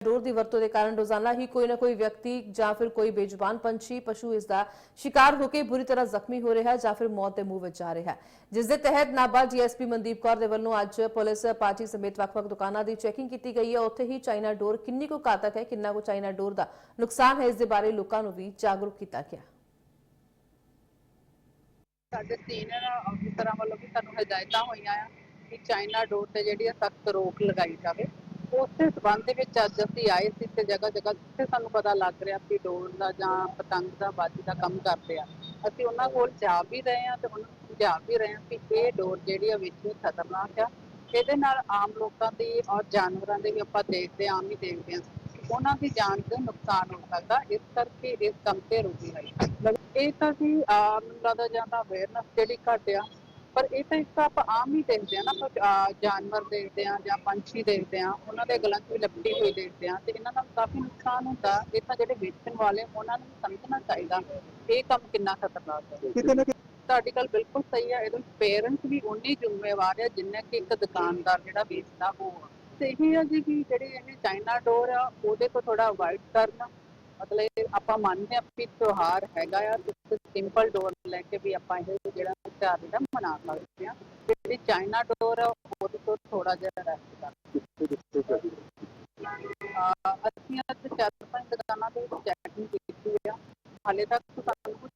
ਡੋਰ ਦੀ ਵਰਤੋਂ ਦੇ ਕਾਰਨ ਰੋਜ਼ਾਨਾ ਹੀ ਕੋਈ ਨਾ ਕੋਈ ਵਿਅਕਤੀ ਜਾਂ ਫਿਰ ਕੋਈ ਬੇਜ਼ੁਬਾਨ ਪੰਛੀ, ਪਸ਼ੂ ਇਸ ਦਾ ਸ਼ਿਕਾਰ ਹੋ ਕੇ ਬੁਰੀ ਤਰ੍ਹਾਂ ਜ਼ਖਮੀ ਹੋ ਰਿਹਾ ਹੈ ਜਾਂ ਫਿਰ ਮੌਤ ਦੇ ਮੂੰਹ ਵਿੱਚ ਜਾ ਰਿਹਾ ਹੈ। ਜਿਸ ਦੇ ਤਹਿਤ ਨਾਭਾ ਡੀਐਸਪੀ ਮਨਦੀਪ ਕੌਰ ਦੇ ਵੱਲੋਂ ਅੱਜ ਪੁਲਿਸ ਪਾਰਟੀ ਸਮੇਤ ਵੱਖ-ਵੱਖ ਦੁਕਾਨਾਂ ਦੀ ਚੈਕਿੰਗ ਕੀਤੀ ਗਈ ਹੈ। ਉੱਥੇ ਹੀ ਚਾਈਨਾ ਡੋਰ ਕਿੰਨੀ ਕੁ ਘਾਤਕ ਹੈ, ਕਿੰਨਾ ਕੁ ਚਾਈਨਾ ਡੋਰ ਦਾ ਨੁਕਸਾਨ ਹੈ, ਇਸ ਦੇ ਬਾਰੇ ਲੋਕਾਂ ਨੂੰ ਵੀ ਜਾਗਰੂਕ ਕੀਤਾ ਗਿਆ। ਸਾਡੇ ਸੀਨੀਅਰ ਅਫਸਰਾਂ ਵੱਲੋਂ ਵੀ ਸਾਨੂੰ ਹਦਾਇਤਾਂ ਹੋਈਆਂ ਆ ਕਿ ਚਾਈਨਾ ਡੋਰ ਤੇ ਜਿਹੜੀ ਸਖਤ ਰੋਕ ਲਗਾਈ ਜਾਵੇ। ਉਸੇ ਸਬੰਧ ਦੇ ਵਿੱਚ ਅੱਜ ਅਸੀਂ ਆਏ ਸੀ ਤੇ ਜਗ੍ਹਾ ਜਗ੍ਹਾ ਜਿੱਥੇ ਸਾਨੂੰ ਪਤਾ ਲੱਗ ਰਿਹਾ ਕਿ ਡੋਰ ਦਾ ਜਾਂ ਪਤੰਗ ਦਾ ਬਾਜੀ ਦਾ ਕੰਮ ਕਰਦੇ ਆ ਅਸੀਂ ਉਹਨਾਂ ਕੋਲ ਜਾ ਵੀ ਰਹੇ ਆ ਤੇ ਉਹਨਾਂ ਨੂੰ ਸਮਝਾ ਵੀ ਰਹੇ ਆ ਕਿ ਇਹ ਡੋਰ ਜਿਹੜੀ ਆ ਵਿੱਚ ਖਤਰਨਾਕ ਆ। ਇਹਦੇ ਨਾਲ ਆਮ ਲੋਕਾਂ ਦੀ ਔਰ ਜਾਨਵਰਾਂ ਦੇ ਵੀ ਆਪਾਂ ਦੇਖਦੇ ਹਾਂ, ਆਮ ਹੀ ਦੇਖਦੇ ਆ ਉਹਨਾਂ ਦੀ ਜਾਨ ਤੇ ਨੁਕਸਾਨ ਹੋ ਸਕਦਾ ਇਸ ਕਰਕੇ ਇਸ ਕੰਮ ਤੇ ਰੁਕੀ ਹੈ। ਇਹ ਤਾਂ ਜੀ ਆਮ ਲੱਗਦਾ ਜਾਂਦਾ ਅਵੇਅਰਨੈਸ ਜਿਹੜੀ ਘੱਟ ਆ ਪਰ ਇਹ ਤਾਂ ਇੱਕ ਆਪਾਂ ਆਮ ਹੀ ਦੇਖਦੇ ਆ ਨਾ ਪਰ ਆ, ਜਾਨਵਰ ਦੇਖਦੇ ਆ ਜਾਂ ਪੰਛੀ ਦੇਖਦੇ ਆ ਉਹਨਾਂ ਦੇ ਗਲਾਂ 'ਚ ਵੀ ਲੱਪਟੀ ਹੋਈ ਦੇਖਦੇ ਆ ਤੇ ਇਹਨਾਂ ਨਾਲ ਕਾਫੀ ਨੁਕਸਾਨ ਹੁੰਦਾ। ਇਹ ਤਾਂ ਜਿਹੜੇ ਵੇਚਣ ਵਾਲੇ ਉਹਨਾਂ ਨੂੰ ਸਮਝਣਾ ਚਾਹੀਦਾ ਇਹ ਕੰਮ ਕਿੰਨਾ ਖਤਰਨਾਕ ਹੈ। ਕਿਤੇ ਨਾ ਕਿਤੇ ਤੁਹਾਡੀ ਗੱਲ ਬਿਲਕੁਲ ਸਹੀ ਹੈ ਇਹਦੇ ਪੇਰੈਂਟਸ ਵੀ ਉਨੀ ਜ਼ਿੰਮੇਵਾਰ ਹੈ ਜਿੰਨਾ ਕਿ ਇੱਕ ਦੁਕਾਨਦਾਰ ਜਿਹੜਾ ਵੇਚਦਾ ਉਹ। ਤੇ ਇਹ ਹੈ ਜੀ ਕਿ ਜਿਹੜੀ ਇਹ ਚਾਈਨਾ ਡੋਰ ਆ ਉਹਦੇ ਤੋਂ ਥੋੜਾ ਅਵਾਇਡ ਕਰਨਾ। ਮਤਲਬ ਆਪਾਂ ਮੰਨਦੇ ਆ ਕਿ ਤਿਉਹਾਰ ਹੈਗਾ ਆ ਤੇ ਸਿੰਪਲ ਡੋਰ ਲੈ ਕੇ ਵੀ ਆਪਾਂ ਇਹ ਜਿਹੜਾ ਪਿਆਰ ਜਿਹੜਾ ਮਨਾ ਸਕਦੇ ਆ, ਜਿਹੜੀ ਚਾਈਨਾ ਡੋਰ ਆ, ਉਹਦੇ ਤੋਂ ਥੋੜਾ ਜਿਹਾ ਰੈਸਟ ਕਰ ਅਸੀਂ ਅੱਜ ਚਾਰ ਪੰਜ ਦੁਕਾਨਾਂ ਤੇ ਚੈਕਿੰਗ ਕੀਤੀ ਆ। ਹਾਲੇ ਤੱਕ ਸਾਨੂੰ